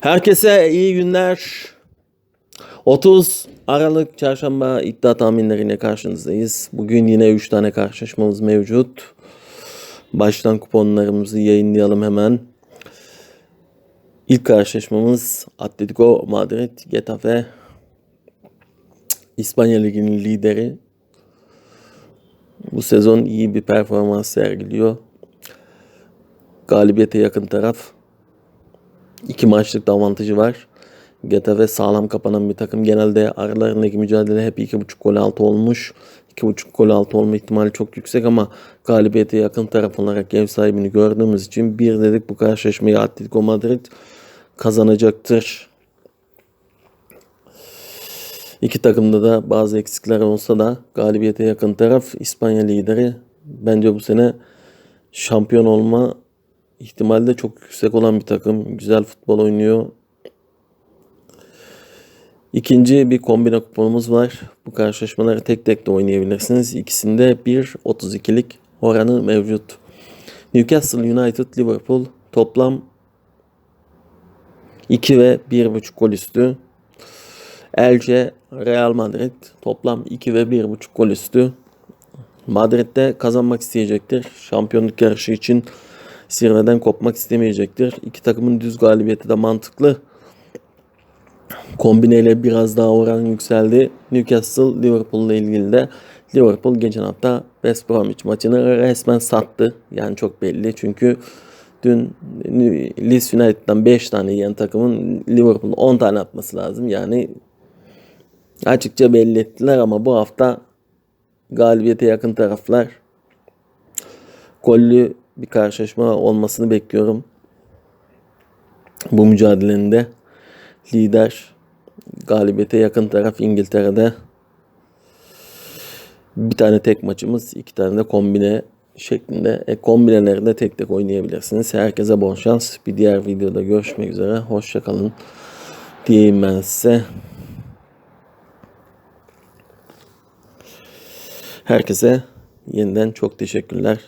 Herkese iyi günler. 30 Aralık Çarşamba iddia tahminleriyle karşınızdayız. Bugün yine 3 tane karşılaşmamız mevcut. Baştan kuponlarımızı yayınlayalım hemen. İlk karşılaşmamız Atletico Madrid, Getafe. İspanya Ligi'nin lideri. Bu sezon iyi bir performans sergiliyor. Galibiyete yakın taraf. İki maçlık da avantajı var. Getafe sağlam kapanan bir takım. Genelde aralarındaki mücadele hep 2.5 gol altı olmuş. 2.5 gol altı olma ihtimali çok yüksek ama galibiyete yakın taraf olarak ev sahibini gördüğümüz için bir dedik bu karşılaşmayı Atletico Madrid kazanacaktır. İki takımda da bazı eksikler olsa da galibiyete yakın taraf İspanya lideri. Bence bu sene şampiyon olma ihtimali de çok yüksek olan bir takım. Güzel futbol oynuyor. İkinci bir kombine kuponumuz var. Bu karşılaşmaları tek tek de oynayabilirsiniz. İkisinde 1.32'lik oranı mevcut. Newcastle United Liverpool toplam 2 ve 1.5 gol üstü. Elche Real Madrid toplam 2 ve 1.5 gol üstü. Madrid'de kazanmak isteyecektir. Şampiyonluk yarışı için zirveden kopmak istemeyecektir. İki takımın düz galibiyeti de mantıklı. Kombineyle biraz daha oran yükseldi. Newcastle Liverpool ile ilgili de Liverpool geçen hafta West Bromwich maçını resmen sattı. Yani çok belli çünkü dün Leeds United'dan 5 tane yiyen takımın Liverpool'un 10 tane atması lazım. Yani açıkça belli ettiler ama bu hafta galibiyete yakın taraflar gollü bir karşılaşma olmasını bekliyorum. Bu mücadelenin de lider galibiyete yakın taraf İngiltere'de. Bir tane tek maçımız, iki tane de kombine şeklinde. E, kombineleri de tek tek oynayabilirsiniz. Herkese bol şans. Bir diğer videoda görüşmek üzere. Hoşçakalın diyeyim ben size. Herkese yeniden çok teşekkürler.